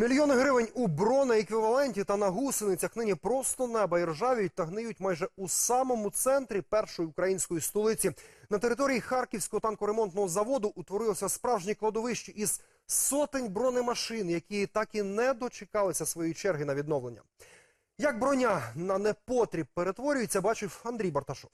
Мільйони гривень у бронееквіваленті та на гусеницях нині просто неба і ржавіють та гниють майже у самому центрі першої української столиці. На території Харківського танкоремонтного заводу утворилося справжнє кладовище із сотень бронемашин, які так і не дочекалися своєї черги на відновлення. Як броня на непотріб перетворюється, бачив Андрій Барташов.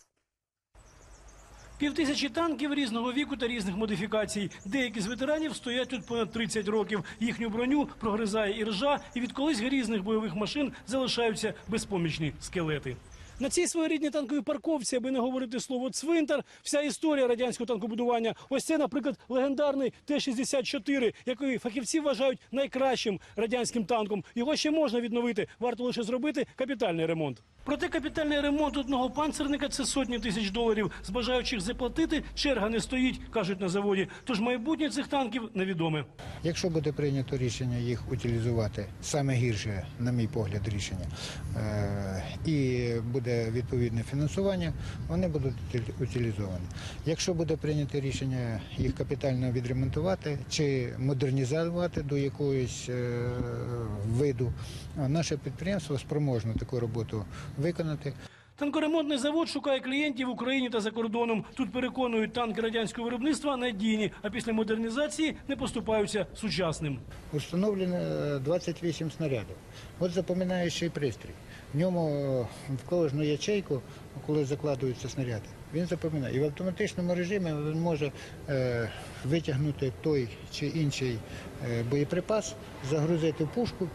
Півтисячі танків різного віку та різних модифікацій. Деякі з ветеранів стоять тут понад 30 років. Їхню броню прогризає і ржа, і від колись грізних бойових машин залишаються безпомічні скелети. На цій своєрідній танковій парковці, аби не говорити слово цвинтар, вся історія радянського танкобудування. Ось це, наприклад, легендарний Т-64, який фахівці вважають найкращим радянським танком. Його ще можна відновити, варто лише зробити капітальний ремонт. Проте капітальний ремонт одного панцерника це сотні тисяч доларів. З бажаючих заплатити черга не стоїть, кажуть на заводі. Тож майбутнє цих танків невідоме. Якщо буде прийнято рішення їх утилізувати, саме гірше, на мій погляд, рішення, е, і буде відповідне фінансування, вони будуть утилізовані. Якщо буде прийнято рішення їх капітально відремонтувати чи модернізувати до якогось е, виду, наше підприємство спроможне таку роботу виконати. Танкоремонтний завод шукає клієнтів в Україні та за кордоном. Тут переконують танки радянського виробництва надійні, а після модернізації не поступаються сучасним. Установлено е, 28 снарядів. От запоминаючий пристрій. В ньому е, в кожну ячейку, коли закладуються снаряди, він запоминає. І в автоматичному режимі він може е, витягнути той чи інший е, боєприпас, загрузити в пушку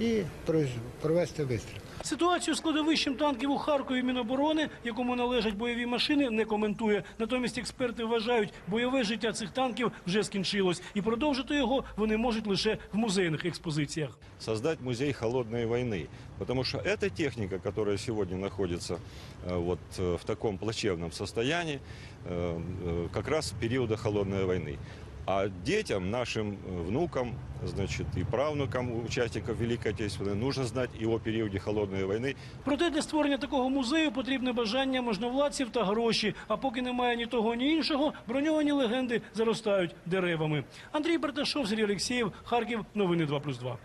і произ- провести вистріл. Ситуацію з кладовищем танків у Харкові Міноборони, якому належать бойові машини, не коментує. Натомість експерти вважають, бойове життя цих танків вже скінчилось, і продовжити його вони можуть лише в музейних експозиціях. создать музей холодной войны. Потому что эта техника, которая сегодня находится э, вот э, в таком плачевном состоянии, э, э, как раз периода холодной войны. А детям, нашим э, внукам, значит, и правнукам участников Великой Отечественной нужно знать и о периоде холодної війни. Проте для створення такого музею потрібне бажання можновладців та гроші. А поки немає ні того, ні іншого, броньовані легенди заростають деревами. Андрій Барташов, Сергій Олексєєв, Харків. Новини 2+,2.